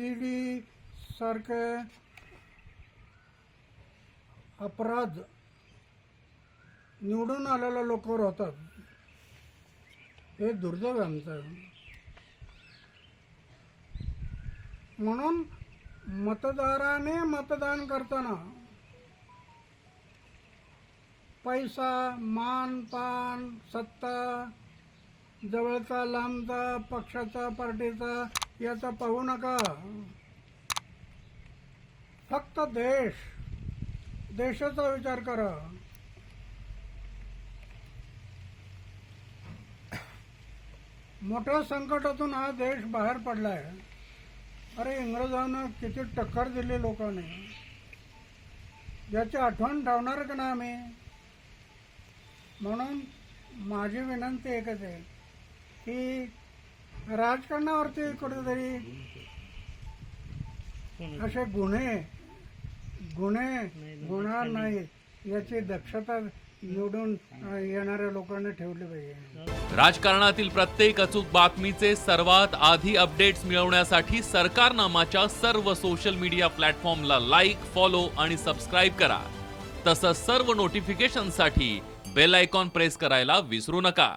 C D सारखे अपराध निवडून आलेल्या लोकांवर होतात हे दुर्दैव आहे आमचं. म्हणून मतदाराने मतदान करताना पैसा मान पान सत्ता जवळचा लांबचा पक्षाचा पार्टीचा याचा पाहू नका. फक्त देश. देशाचा विचार करा. मोठ्या संकटातून हा देश बाहेर पडलाय. अरे इंग्रजांना किती टक्कर दिली लोकांनी. याची आठवण ठेवणार का ना आम्ही? म्हणून माझी विनंती एकच आहे की राजकारणावरती कुठेतरी असे गुन्हे गुन्हे गुन्हा नाही याची दक्षता निवडून येणाऱ्या लोकांनी ठेवली पाहिजे. राजकारणातील प्रत्येक अचूक बातमीचे सर्वात आधी अपडेट्स मिळवण्यासाठी सरकारनामाच्या सर्व सोशल मीडिया प्लॅटफॉर्मला लाईक फॉलो आणि सबस्क्राईब करा. तसंच सर्व नोटिफिकेशनसाठी बेल आयकॉन प्रेस करायला विसरू नका.